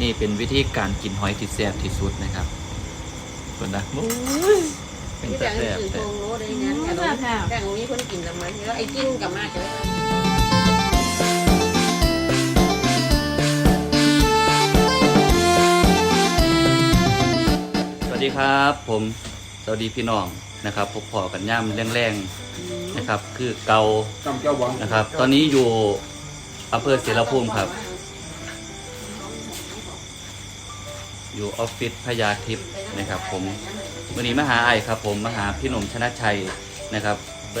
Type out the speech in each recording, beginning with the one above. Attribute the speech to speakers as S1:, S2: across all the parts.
S1: นี่เป็นวิธีการกินหอยที่แซ่บที่สุดนะครับคนนะโอ้ยเป็น
S2: ที่
S1: ตา
S2: แบ่ง
S1: แซ่บแต่
S2: แต่แบ่งมีคนกินละมันแล้วไอ้กินกับมากเลย
S1: สวัสดีครับ ผมสวัสดีพี่น้องนะครับพบพอกันย่ำแรงๆนะครับ คือเกา
S3: จำเจ้าวัง
S1: นะครับ ตอนนี้อยู่อำเภอเสรภูมิครับ อยู่ออฟฟิศพญาทิพย์นะครับ ผมวันนี้มาหาไอครับ ผมมาหาพี่หนุ่มชนะชัยนะครับ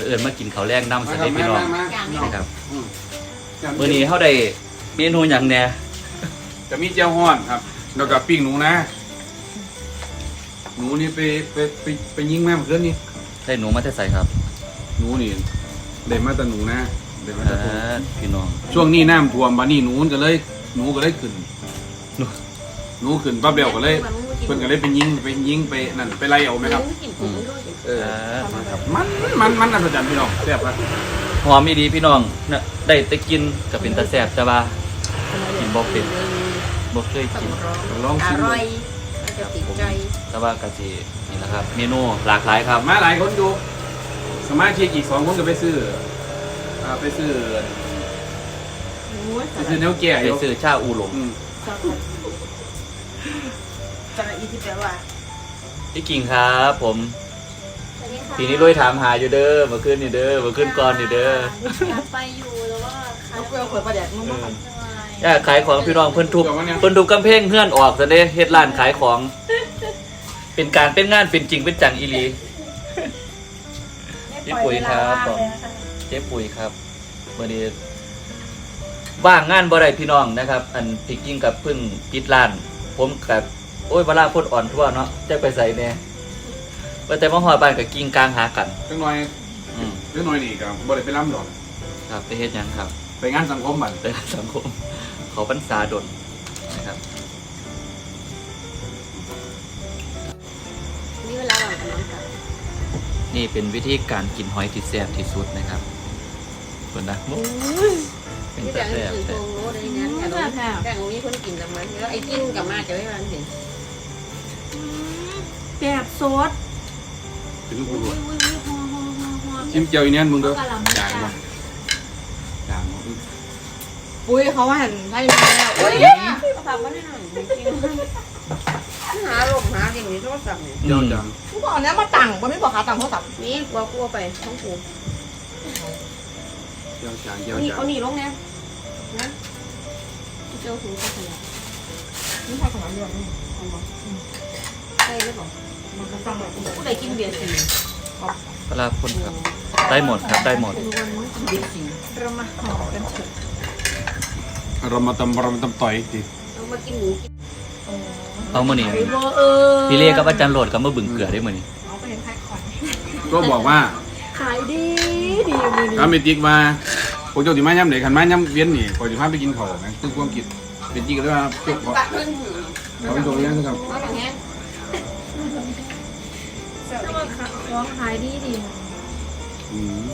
S1: เอิญมากินข้าวแรงน้ำส
S3: มา
S1: เต็
S3: ครับ
S1: พี่น้อง
S3: มามามา
S1: นะครับ
S3: อืม
S1: วันนี้เขาได้เมนูอย่างแน่
S3: จะมีเจ้าห้อนครับ แล้วก็ปิ้งหนูนะ หนูนี่ไปไปไปไปยิงแม่เมื่อคืนนี่
S1: ได้หนูมาแต่ใส่ครับ
S3: หนูนี่ได้มาแต่หนูนะได้มา
S1: อ่
S3: แต่ตัวา
S1: พี่น้อง
S3: ช่วงนี้น้ำท่วมบานี่หนูก็เลย หนูก็เลยขึ้น
S1: ห นู
S3: หนูขึ้นปั๊บเดียวก็เลยเพิ่นก็เลยไปยิงไปยิงไปนั่นไปไล่เอาไหมครับ
S2: กินผมด้วย
S3: เออ
S1: อ่านะครับ
S3: มันมันมันอัศจรรย์พี่น้องแซ่บครับ
S1: หอมมีดีพี่น้องน่ะได้แต่กินกับเป็นตาแสบจ้าบ้ากินบ่เป็นบ่เคยกิน
S3: ลอง
S2: อ
S3: ชิมดู
S2: ร่อยจะติดใจ
S1: แต่ว่ากะสินี่แหละครับ เมนูหลากหลายครับ
S3: มาหลายคนอยู่สมาชิกอีกสองคนก็ไปซื้ออ่าไปซื้อไปซื้อเนื้อแก่อ
S1: ไป
S3: ยู่
S1: ซื้อชาอูหลง
S3: อืม
S2: จะอีที่แปลว่า
S1: พี่กิ่งครับ ผมทีนี้ด้วยถามหาอยู่เด้อเมื่อคืนนี่เด้อเมื่อคืนก่อนนี่เด้อ
S2: อยากไปอยู่แต่ว่า
S4: เอาเกลือขวดประเดี๋ยวมึง
S1: เอ
S4: มา
S1: ออยากขายของพี่น้องเพิ่นทุบเพิ่นทุบกำแพงเฮือนออกซะเด้เฮ็ดร้านขายของ เป็นการเป็นงานเป็นจริงเป็นจังอีหลีพี่ปุ๋ยครับผมเจ๊ปุ๋ยครับวันนี้ว่างงานบ่ได้พี่น้องนะครับ อันพี่กิ้งกับเพึ่งปิดร้าน ผมกับโอ้ยเวลาพ่นอ่อนทั่วเนาะจะไปใส่เนี่ยว่าแต่มาหอยบ้านกับกิ้งกลางหากัน
S3: จังหน่อย
S1: อืม
S3: จังหน่อยนี่ก็บ่ได้ไปล้ำดอก
S1: ครับไปเฮ็ดหยังครับ
S3: ไปงานสังคมบัด
S1: ไปสังคมเขาพรรษาดนนะครับ
S2: นี่เวลาเรากำลังกัน
S1: นี่เป็นวิธีการกินหอยที่แซ่บที่สุดนะครับ คนนะโอ้ยเป็น
S2: ที่
S1: ตา
S2: แบ่ง
S1: แซ่บ
S2: สื่อโค
S1: แต่
S2: รงโลได้งั้นแต่แบ่งมีคนกินละมันแล้วไอ้กินกับมากจะไม่มันสิ
S4: แบบซด
S3: เป็นลูกผู้
S4: อุ้
S3: รวยย
S4: อุ้ยอุ้ยฮอฮอฮอฮอ
S3: ชิมเจียวอีเนี่ยมึงเด้อ
S4: เอากะหล่ำ
S3: จาง
S4: จ้ะ
S3: บ่จางบ่
S4: อุ้ยเขาว่าหันให้มาแล้วอุ้ย
S2: เขาทำมาได้หน่อยจริงหาลมหาอย่างนี้โทรศัพท์เนี่ย
S3: เจียวจาง
S4: กูบอกเนี้ยมาตังว่าไม่บอกหาตังโทรศัพท์
S2: นี่กลัวกลัวไปท้องผู
S3: เจียวจางเจียว
S2: นี่
S3: จาง
S2: เอาหนีลงเนี่ยนะเจ้าหูก็ขยับ
S4: นี่ใช่ขนาดเดียวนี่
S2: ใช่หรือเปล่า
S4: มันก็ต้องแบบนี้
S2: ผู้ใดกินเบียร์สี
S1: เวลาพ่นครับ ได้หมดครับได้หมด
S4: เบียร์สีเรามาห่อกันเถอะ
S3: เรามาตำเรามาตำต่อยดิ
S2: เอามากินหมูกิน
S1: เอามื่อนี้
S4: ไอ้โบเออ
S1: พี่เล่กับอาจารย์โหลดกับมาบึงเกลือได้มื่อนี้
S4: เอาไปเห็นขายของ
S3: ก็บอกว่า
S4: ขายดี ดีมือนี้
S3: ถ้าเมจิกมาพวกเจ้าสิมาย่ำไหนคันมาย่ำเวียนนี่พอสิพาไปกินข้าวนะซึ่งความคิดเป็นจริงก็ได้ว่าพวกเขา
S2: บักขึ้นหู
S3: เขาเป็นตัวเลี้ยงครับ
S2: มาอย่างเงี้ย
S4: ของขายดีดี
S3: อืม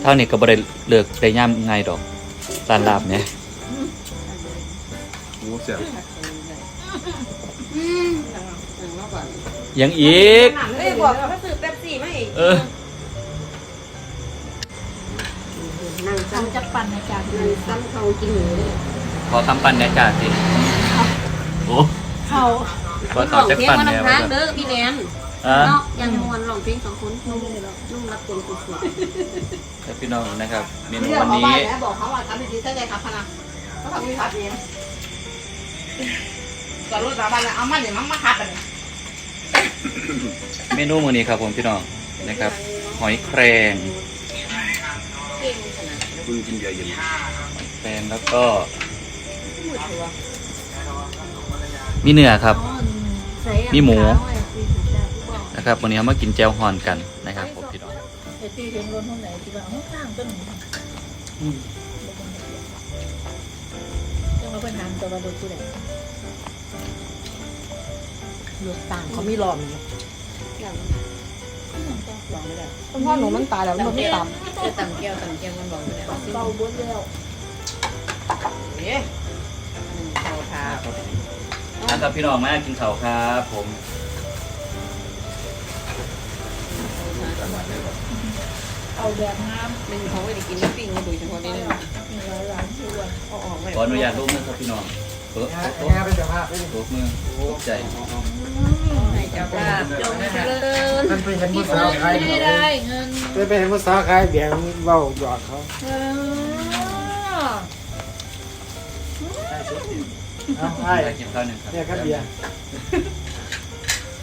S1: เท่านี้ก็บ่ได้เลิกได้ย่ำง่ายดอกร้านลาบเนี่ย
S3: โอ้แซ่บ
S2: อืมอย่างมาก่อน
S1: ยังอีก
S2: เอ้ยบอกถ้าซื้อเป๊ปซี่ไม่
S1: เออ
S2: นั่งซ้
S4: ทำจะปั่นในจานำเล
S2: นั่ง
S4: ย
S2: ซ้ำเขากินหมู
S1: ขอคำปั้นแหน่จ่าสิโอ้
S4: เขา
S1: ขอ
S2: หล
S1: ถาม
S2: ง
S1: จัก
S2: เพลง
S1: ปั้น
S2: มา
S1: แหน่
S2: ทำ
S1: ว่า
S2: ทาง
S1: ซั่น
S2: เด้อพี่แนน
S1: อะ
S2: เนาะยังมวนหลงเพลงสองคนนุ่มนุ่มรักคนสุด
S1: แล้วพี่น้องนะครับเมนู
S4: เรื่อง
S1: วัน
S4: เขา
S1: นี้
S4: บ้านแล้วบอกเขาว่าทำดีๆใช่ใจครับพนักเขาทำวิชาเองก่อนรถสาบานแล้วเอามันเดี๋ยวมันมาคัดกัน
S1: เมนูมื้อนี้ครับผมพี่น้องนะครับ หอยแครง
S2: เก่งขนาด
S3: คุณกินเบียร์เย็น
S1: แครงแล้วก็ มีเนื้อครับ มีหมู นะครับวันนี้เรามากินแจ่วฮอนกันนะครับผมพี่น้อง
S4: ไอ้ที่เห็นรถห้องไหนที่ว่าห้องข้างต้นยังมาเป็นทางตัวรถผู้ใดรถต่างเขามีหลอมอยู่
S2: อย่าง
S4: หลอมไม่ได้เพราะหนูมันตายแล้วมันไม่ต่ำ
S2: จะต่ำแก้วต่ำแก้วมันบอกไปแล้
S4: เบาบดแล้ว
S2: หนึ่งสองครับ
S1: นะครับพี่น้องมากินข้าวครับผม
S4: เอาแบบน้
S2: หนึ่งเขาไม่ได้กินปิ้งมาดยเฉพาะนี่เลย
S1: ขออนุญาตลูกมือครับพี่น้องเออโต๊ะ
S5: เป็นเจ้าภาพ
S1: โต๊ะมือตกใจ
S2: ให้เจ้าภาพจงเจริญ
S5: มันเป็นเห็น
S4: กิ
S5: ผู้
S4: น
S5: สาว
S4: เงิน
S5: ขาย
S4: ไม่
S5: เขา
S4: ได้เงิน
S5: เป็นไปเห็นผู้สาวขายเบียร์เว้าหยอดเขา
S4: เออ
S5: เอาไอ้
S1: อยากกินข้าวหนึ่งครับ
S5: เนี่ยครับเบียร์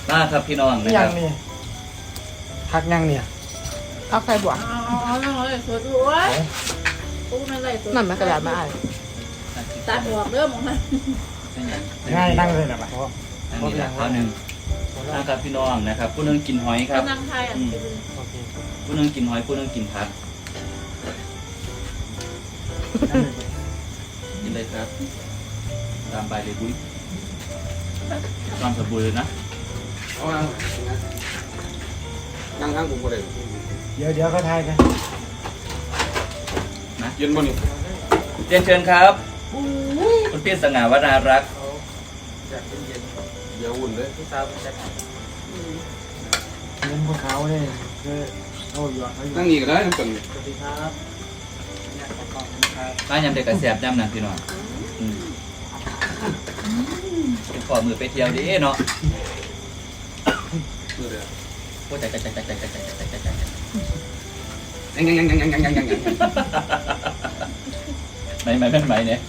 S1: มาครับพี่น้องนะ
S5: นี่
S1: ค
S5: ยั
S1: รั
S5: ง
S1: บ
S5: นี่พักยังเนี่ย
S4: เอาใครบวกเอาเอาเอาเลยสวยดูวะปุ๊บนั่นเลย
S6: นั่นมันกระดาษมาอ่าน
S4: ตัดหัวเริ่มออกมา
S5: ง่ายนั่งเลยนะป่ะ
S1: นั่งนี่แหละข้าวหนึ่ง นะครับพี่น้องนะครับผู้หนึงกินหอยครับ
S4: นั่งไทยอะ
S5: โอเค
S1: ผู้หนึงกินหอยผู้หนึงกินผักกินเลยครับ ตามใบเลยบุ้ยตามสบู่เลยนะ
S3: เอานั่งนั่งข้างผมก็ได้
S5: เดี๋ยวเดี๋ยวเขาทายกัน
S3: เย็นบ่นี่
S1: เรียนเชิญครับคุณพี่สง่าวนารักษ์
S3: เดี๋ยวอุ่นเลย
S5: เงินผู้สาวเนี่ยคือเอาหยอดเขาอยู่
S3: นั่งนี่ก็ได้ทั้งตัวนี้
S5: สวัสดีครับ
S1: มายำเด็กกระแสบยำนั่นพี่น้องอืมเป็นขอมือไปเที่ยวดิเนาะ
S3: มือเดียว
S1: โอ้ยใจใจใจใจใจใจใจใจใจใจ
S3: ยังยังยังยังยังยังยังยัง
S1: ไหมไหมแม่นไหมเนี่ย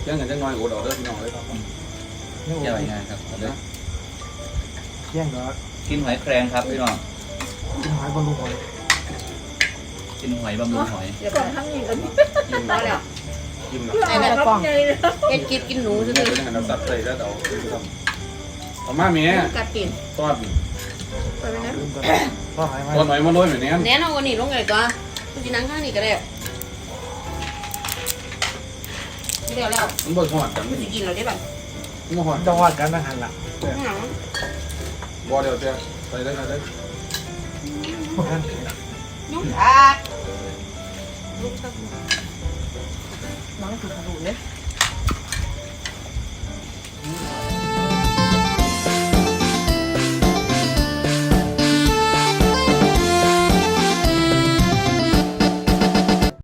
S3: เที่ยงกันจังน้อยโอดเอาเด้อพี่น้องเลยครับ
S5: นี่
S1: เที่ยวยังไงครับเอาเลย
S5: เที่ยงเหรอ
S1: กินหอยแครงครับพี่น้อง
S5: กินหอยบอลลูนหอย
S1: กินหอยบำรุงหอย
S2: เดี๋ยว
S4: กล่องทั้งนี้กัน
S3: ยิ้ม
S2: พอแล้ว
S3: ยิ้ม
S4: เพื่อเอาครับใหญ่เลย
S2: เฮ็ดกินกินหนูซื่
S3: เนี่ย
S2: อ
S3: เป็นเราซัดเลยแล้วเอาไปทำเอามาเมีย
S2: ๆกัดกิน
S3: ทอด
S2: ไปไหมนะ
S5: ลืมตัวพ่อหายมา
S3: ทอดหน่อยมาโรยแบบนี้
S2: แน่นอนวันนี้ลงไงตัวกูจะนั่งข้างนี้ก็ได้ เดี๋แล้ว
S3: มันบ่หอดกัน
S2: มันจะกินเราได้แบ
S3: มันหอด
S5: จอดกันนะฮันล่ะ
S2: ข้างหลัง
S3: บ่เดี๋ยวจะไปได้ไปได้
S2: ยุ่งขาดรุ่งตะกุ
S6: นน้องถือกระดูกเลย